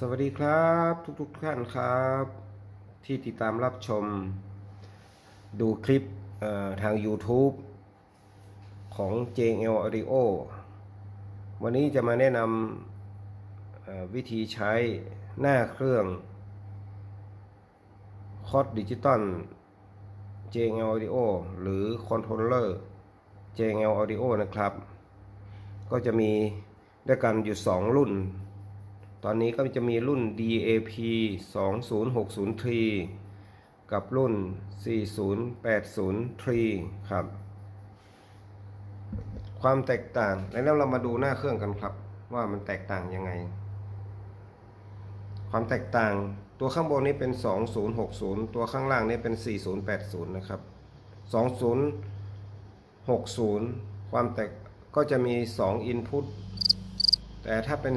สวัสดีครับทุกๆท่านครับ ที่ติดตามรับชม ดูคลิปทาง YouTube ของ JL Audio วันนี้จะมาแนะนำวิธีใช้หน้าเครื่องคอร์ดดิจิตอล JL Audio หรือคอนโทรลเลอร์ JL Audio นะครับ ก็จะมีด้วยกันอยู่ 2 รุ่น ตอนนี้ก็จะมีรุ่น DAP 20603 กับรุ่น 4080ครับ ความแตกต่าง แล้วเรามาดูหน้าเครื่องกันครับ ว่ามันแตกต่างยังไง ความแตกต่าง ตัวข้างบนนี้เป็น 2060 ตัวข้างล่างนี้เป็น 4080 นะครับ 2060 ความแตกก็จะมี 2 input แต่ถ้าเป็น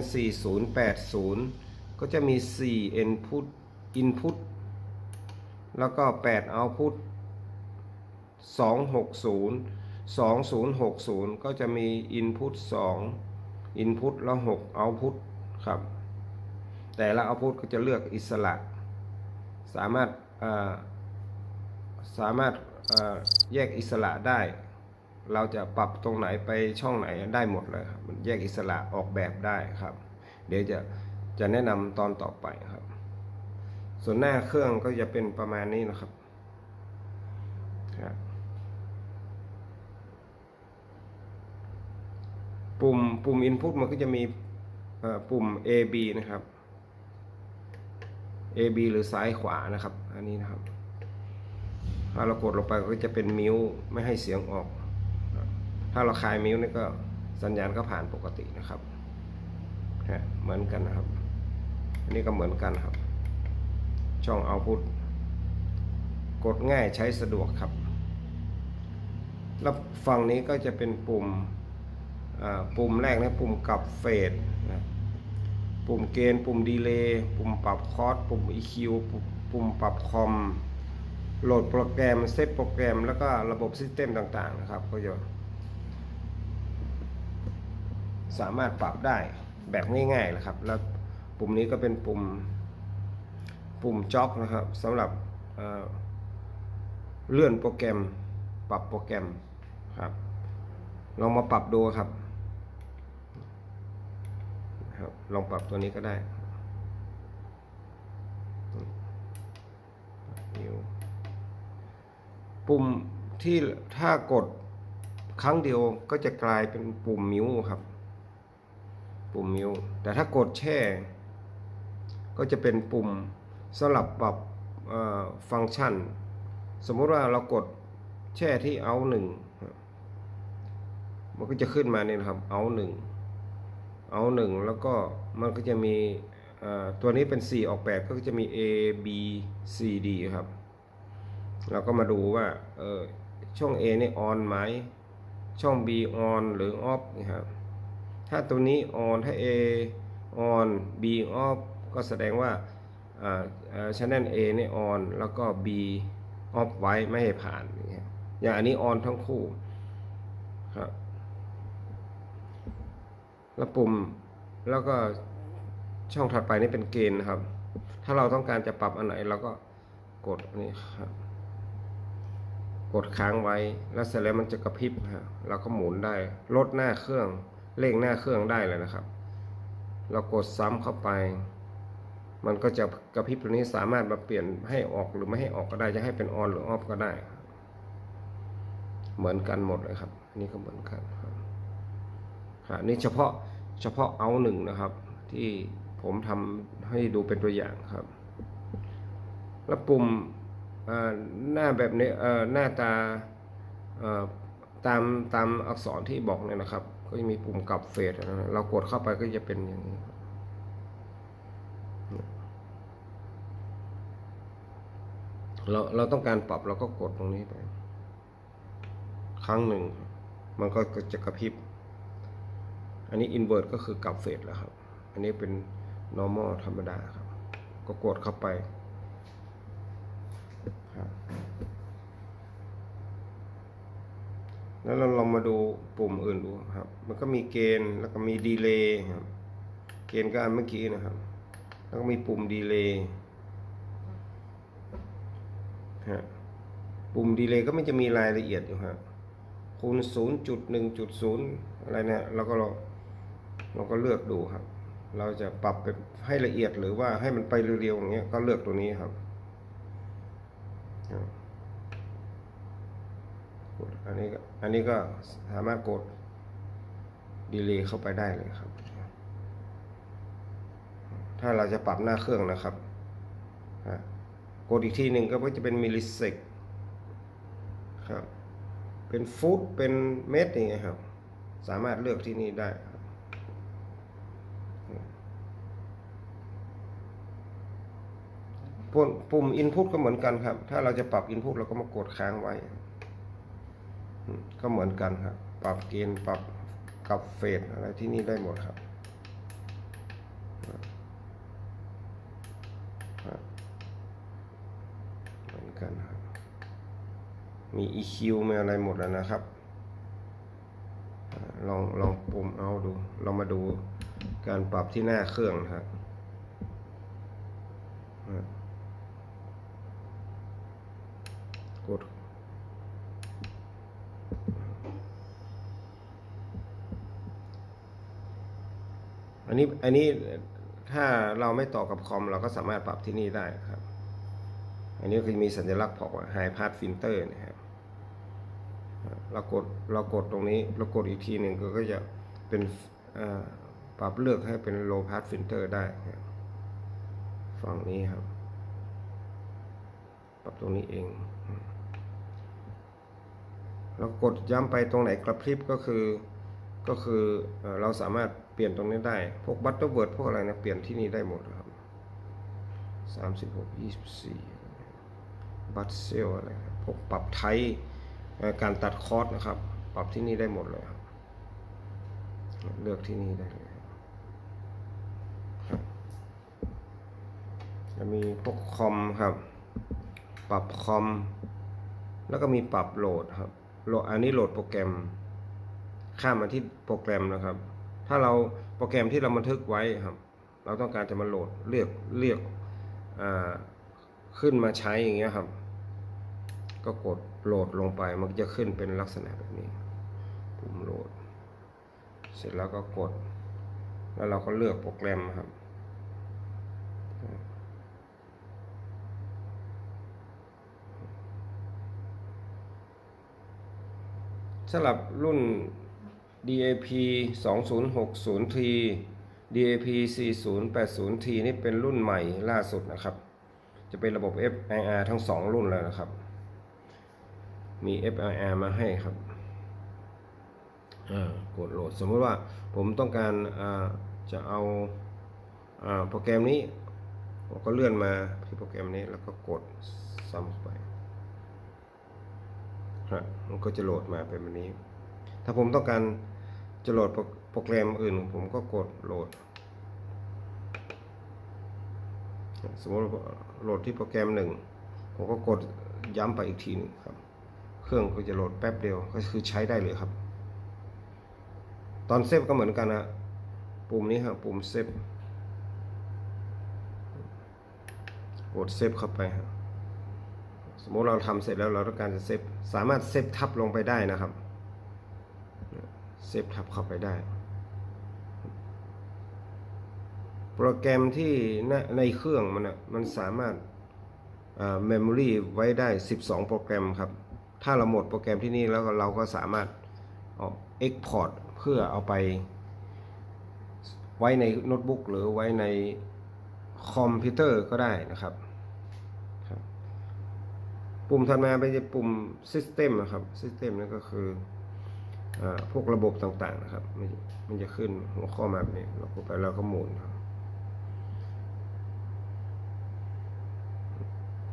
4080 ก็จะมี 4 input input แล้วก็ 8 output 260 2060 ก็จะมี input 2 input แล้ว 6 output ครับ แต่ละ output ก็จะเลือกอิสระ สามารถสามารถแยกอิสระได้ เราจะปรับตรงไหนไปช่องไหนได้หมดเลยครับมันแยกอิสระออกแบบได้ครับ เดี๋ยวจะจะแนะนำตอนต่อไปครับ ส่วนหน้าเครื่องก็จะเป็นประมาณนี้นะครับปุ่มปุ่ม input มันก็จะมีปุ่ม A B นะครับ A B หรือซ้ายขวานะครับ อันนี้นะครับ ถ้าเรากดลงไปก็จะเป็นมิวไม่ให้เสียงออก ถ้าเราคลายมิวนี่ก็สัญญาณก็ผ่านปกตินะครับฮะเหมือนกันนะครับ อันนี้ก็เหมือนกันครับ ช่องเอาพุทกดง่ายใช้สะดวกครับ แล้วฝั่งนี้ก็จะเป็นปุ่มปุ่มแรกนะปุ่มกลับเฟสนะปุ่มเกณฑ์ปุ่มดีเลย์ปุ่มปรับคอร์สปุ่ม EQ ปุ่มปรับคอมโหลดโปรแกรมเซตโปรแกรม แล้วก็ระบบซิสเต็มต่างๆนะครับก็จะ สามารถปรับได้แบบง่ายๆนะครับ แล้วปุ่มนี้ก็เป็นปุ่มปุ่มจ็อกนะครับสำหรับเเลื่อนโปรแกรม ปรับโปรแกรมครับลองมาปรับดูครับครับลองปรับตัวนี้ก็ได้ปุ่มที่ถ้ากดครั้งเดียวก็จะกลายเป็นปุ่มมิวครับ ปุ่มมิวแต่ถ้ากดแช่ ก็จะเป็นปุ่มสลับปรับฟังก์ชัน สมมุติว่าเรากดแช่ที่เอาหนึ่งมันก็จะขึ้นมาเนี่ยนะครับเอาหนึ่งเอาหนึ่งแล้วก็มันก็จะมีตัวนี้เป็น 4 ออกแบบก็จะมี A B C D ครับ เราก็มาดูว่าช่อง A นี่ออนไหม ช่อง B ออนหรือ off นะครับ ถ้าตัวนี้ on ถ้า A on B off ก็แสดงว่าอ่าอ่า channel A นี่ on แล้วก็ B off ไว้ไม่ให้ผ่านอย่างนี้อย่างอันนี้ on ทั้งคู่ครับแล้วปุ่มแล้วก็ช่องถัดไปนี่เป็นเกณฑ์นะครับ ถ้าเราต้องการจะปรับอันไหนเราก็กดนนี้ครับ กดค้างไว้ แล้วเสร็จแล้วมันจะกระพริบฮะเราก็หมุนได้ ลดหน้าเครื่อง เร่งหน้าเครื่องได้เลยนะครับ เรากดซ้ำเข้าไป มันก็จะกระพริบตัวนี้สามารถมาเปลี่ยนให้ออกหรือไม่ให้ออกก็ได้จะให้เป็นออนหรือออฟก็ได้ เหมือนกันหมดเลยครับ อันนี้ก็เหมือนกันครับครับนี่เฉพาะเฉพาะเอาหนึ่งนะครับ ที่ผมทำให้ดูเป็นตัวอย่างครับ แล้วปุ่มหน้าแบบนี้หน้าตาตามตามอักษรที่บอกเนี่ยนะครับ ก็จะมีปุ่มกลับเฟสนะเรากดเข้าไปก็จะเป็นอย่างนี้เราเราต้องการปรับเราก็กดตรงนี้ไป ครั้งหนึ่ง มันก็จะกระพริบ อันนี้ invert ก็คือกลับเฟสแล้วครับ อันนี้เป็น normal ธรรมดาครับ ก็กดเข้าไปครับ แล้วเราลองมาดูปุ่มอื่นดูครับ มันก็มีเกณฑ์แล้วก็มีดีเลย์ครับ เกณฑ์ก็อันเมื่อกี้นะครับ แล้วก็มีปุ่มดีเลย์ฮะปุ่มดีเลย์ก็มันจะมีรายละเอียดอยู่ฮะคูณศูนย์จุดหนึ่งจุดศูนย์อะไรเนี่ยเราก็เราเราก็เลือกดูครับ เราจะปรับไปให้ละเอียดหรือว่าให้มันไปเร็วๆอย่างเงี้ยก็เลือกตัวนี้ครับครับก ดอันนี้ก็อันนี้ก็สามารถกดดีเลย์เข้าไปได้เลยครับ ถ้าเราจะปรับหน้าเครื่องนะครับกดอีกทีหนึ่งก็จะเป็นมิลลิเซกครับ เป็นฟุตเป็นเมตรอย่างเงี้ยครับ สามารถเลือกที่นี่ได้ครับปุ่มปุ่ม Input ก็เหมือนกันครับ ถ้าเราจะปรับ Input เราก็มากดค้างไว้ ก็เหมือนกันครับ ปรับเกณฑ์ปรับกับเฟสอะไรที่นี่ได้หมดครับ เหมือนกันครับ มี EQ มีอะไรหมดแล้วนะครับ ลองลองปุ่มเอาดูลองมาดูการปรับที่หน้าเครื่องครับกด อันนี้อันนี้ถ้าเราไม่ต่อกับคอม เราก็สามารถปรับที่นี่ได้ครับ อันนี้คือมีสัญลักษณ์บอกว่า High Pass Filter นะครับเรากดเรากดตรงนี้เรากดอีกทีหนึ่งก็จะเป็นปรับเลือกให้เป็น Low Pass Filter ได้ครับฝั่งนี้ครับ ปรับตรงนี้เองเรากดย้ำไปตรงไหนกระพริบก็คือก็คือเราสามารถ ลี่ยนตรงนี้ได้ พวกบัตเตอร์เวิร์ดพวกอะไรนะเปลี่ยนที่นี่ได้หมดครับสามสิบหกยี่สิบสี่บัตเซลอะไรพวกปรับไทยการตัดคอร์สนะครับ ปรับที่นี่ได้หมดเลยครับ เลือกที่นี่ได้เลยครับจะมีพวกคอมครับ ปรับคอม แล้วก็มีปรับโหลดครับโหลดอันนี้โหลดโปรแกรม ข้ามมาที่โปรแกรมนะครับ ถ้าเราโปรแกรมที่เราบันทึกไว้ครับ เราต้องการจะมาโหลดเลือกเลือกอขึ้นมาใช้อย่างเงี้ยครับ ก็กดโหลดลงไปมันจะขึ้นเป็นลักษณะแบบนี้ปุ่มโหลด เสร็จแล้วก็กด แล้วเราก็เลือกโปรแกรมครับสำหรับรุ่น DAP 2060T DAP 4080T นี่เป็นรุ่นใหม่ล่าสุดนะครับ จะเป็นระบบ FIR ทั้ง 2 รุ่นเลยนะครับ มี FIR มาให้ครับกดโหลดสมมติว่าผมต้องการาจะเอาอาโปรแกรมนี้ผมก็เลื่อนมาที่โปรแกรมนี้แล้วก็กดซ้ำเข้าไปฮะมันก็จะโหลดมาเป็นแบบนี้ ถ้าผมต้องการ จะโหลดโปรแกรมอื่น ผมก็กดโหลด สมมติโหลดที่โปรแกรมหนึ่งผมก็กดย้ำไปอีกทีหนึงครับ เครื่องก็จะโหลดแป๊บเดียวก็คือใช้ได้เลยครับ ตอนเซฟก็เหมือนกันนะปุ่มนี้ครับปุ่มเซฟกดเซฟเข้าไปครับสมมติเราทำเสร็จแล้วเราต้องการจะเซฟสามารถเซฟทับลงไปได้นะครับ เซฟทับเข้าไปได้ โปรแกรมที่ในเครื่องมันมันสามารถเมมโมรีไว้ได้ 12 โปรแกรมครับ ถ้าเราหมดโปรแกรมที่นี่แล้วเราก็สามารถเอา Export เพื่อเอาไป ไว้ในโน้ตบุ๊กหรือไว้ในคอมพิวเตอร์ก็ได้นะครับปุ่มถัดมาเป็นปุ่ม System นะครับ System นั่นก็คือ พวกระบบต่างๆนะครับ มันมันจะขึ้นหัวข้อมาแบบนี้เรากดไปแล้วก็หมุนครับ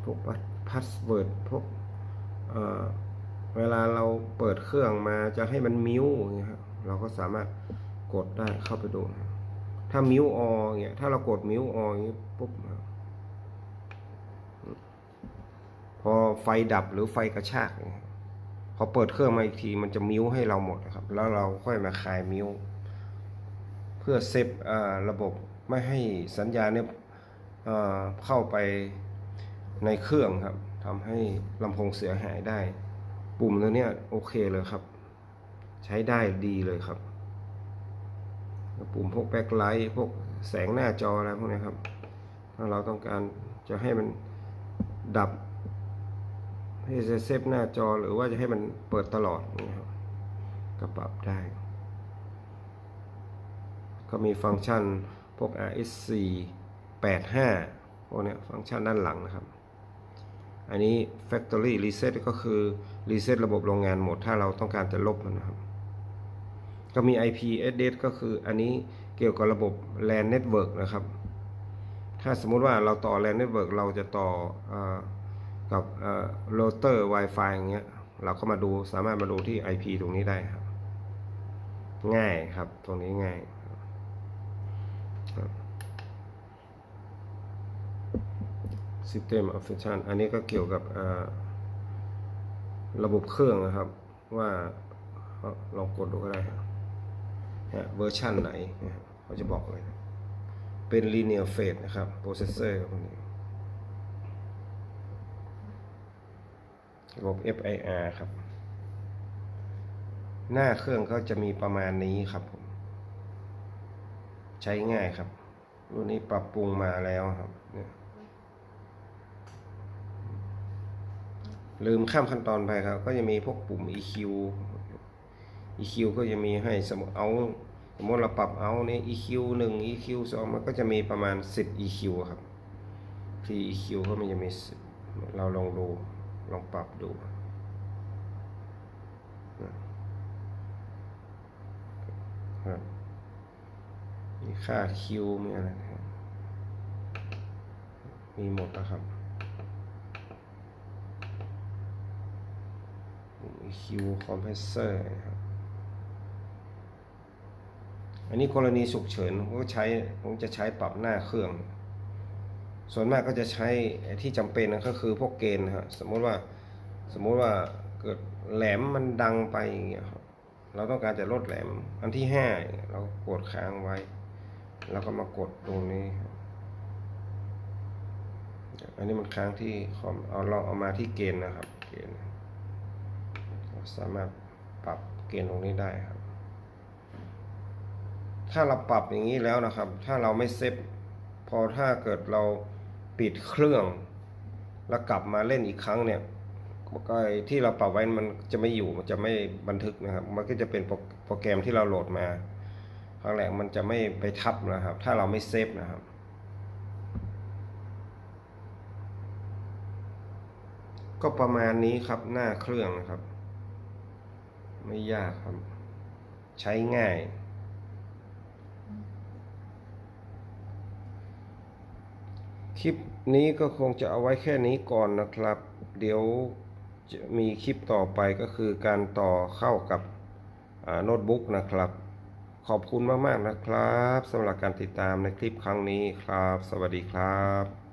พวกพาสเวิร์ดพวกเเวลาเราเปิดเครื่องมาจะให้มันมิวอย่างเงี้ยครับเราก็สามารถกดได้เข้าไปดูนถ้ามิวออเงี้ยถ้าเรากดมิวออย่างเงี้ยปุ๊บพอไฟดับหรือไฟกระชากเนี่ย พอเปิดเครื่องมาอีกทีมันจะมิวให้เราหมดนะครับ แล้วเราค่อยมาคลายมิวเพื่อเซฟระบบไม่ให้สัญญาณเนี่ยเข้าไปในเครื่องครับทำให้ลำโพงเสียหายได้ ปุ่มตัวเนี้ยโอเคเลยครับ ใช้ได้ดีเลยครับ ปุ่มพวกแบ็คไลท์พวกแสงหน้าจออะไรพวกนี้ครับ ถ้าเราต้องการจะให้มันดับ ให้จะเซฟหน้าจอหรือว่าจะให้มันเปิดตลอดนี่ครับก็ปรับได้ ก็มีฟังก์ชันพวก RSC 85พวกนี้ฟังก์ชันด้านหลังนะครับ อันนี้ Factory Reset ก็คือ Reset ระบบโรงงานหมด ถ้าเราต้องการจะลบมันนะครับ ก็มี IP address ก็คืออันนี้เกี่ยวกับระบบ LAN Network นะครับ ถ้าสมมุติว่าเราต่อ LAN Network เราจะต่ออ กับโรเตอร์ Wi-Fi อย่างเงี้ยเราก็มาดูสามารถมาดูที่ IP ตรงนี้ได้ครับ ง่ายครับตรงนี้ง่ายครับ System of Function อันนี้ก็เกี่ยวกับระบบเครื่องนะครับ ว่าลองกดดูก็ได้ฮะเวอร์ชันไหนเขาจะบอกเลย เป็น linear phase นะครับ processor พวกนี้ ระบบ FIR ครับ หน้าเครื่องก็จะมีประมาณนี้ครับผมใช้ง่ายครับ รุ่นนี้ปรับปรุงมาแล้วครับลืมข้ามขั้นตอนไปครับ ก็จะมีพวกปุ่ม EQ EQ ก็จะมีให้สมมติเอาสมมติเราปรับเอานี่ EQ 1 EQ 2 มันก็จะมีประมาณ 10 EQ ครับที EQ ก็มันจะมี เราลองดู ลองปรับดูนะครับมีค่า Q มีอะไรนะครับ มีหมดนะครับ EQ compressor นะครับ อันนี้กรณีฉุกเฉินผมก็ใช้ ผมจะใช้ปรับหน้าเครื่อง ส่วนมากก็จะใช้ที่จำเป็นนะก็คือพวกเกณฑ์นะครับสมมติว่าสมมุติว่าเกิดแหลมมันดังไปอย่างเงี้ยครับเราต้องการจะลดแหลมอันที่ห้าอย่างเรากดค้างไว้ แล้วก็มากดตรงนี้ อันนี้มันค้างที่คอมเอาเราเอามาที่เกณฑ์นะครับ เกณฑ์สามารถปรับเกณฑ์ตรงนี้ได้ครับ ถ้าเราปรับอย่างนี้แล้วนะครับ ถ้าเราไม่เซฟพอถ้าเกิดเรา ปิดเครื่อง แล้วกลับมาเล่นอีกครั้งเนี่ยก็ที่เราปรับไว้มันจะไม่อยู่มันจะไม่บันทึกนะครับ มันก็จะเป็นโปรโปรแกรมที่เราโหลดมาครั้งแรกมันจะไม่ไปทับนะครับ ถ้าเราไม่เซฟนะครับก็ประมาณนี้ครับหน้าเครื่องนะครับ ไม่ยากครับ ใช้ง่าย คลิปนี้ก็คงจะเอาไว้แค่นี้ก่อนนะครับ เดี๋ยวจะมีคลิปต่อไปก็คือการต่อเข้ากับโน้ตบุ๊กนะครับ ขอบคุณมาก ๆ นะครับสำหรับการติดตามในคลิปครั้งนี้ครับ สวัสดีครับ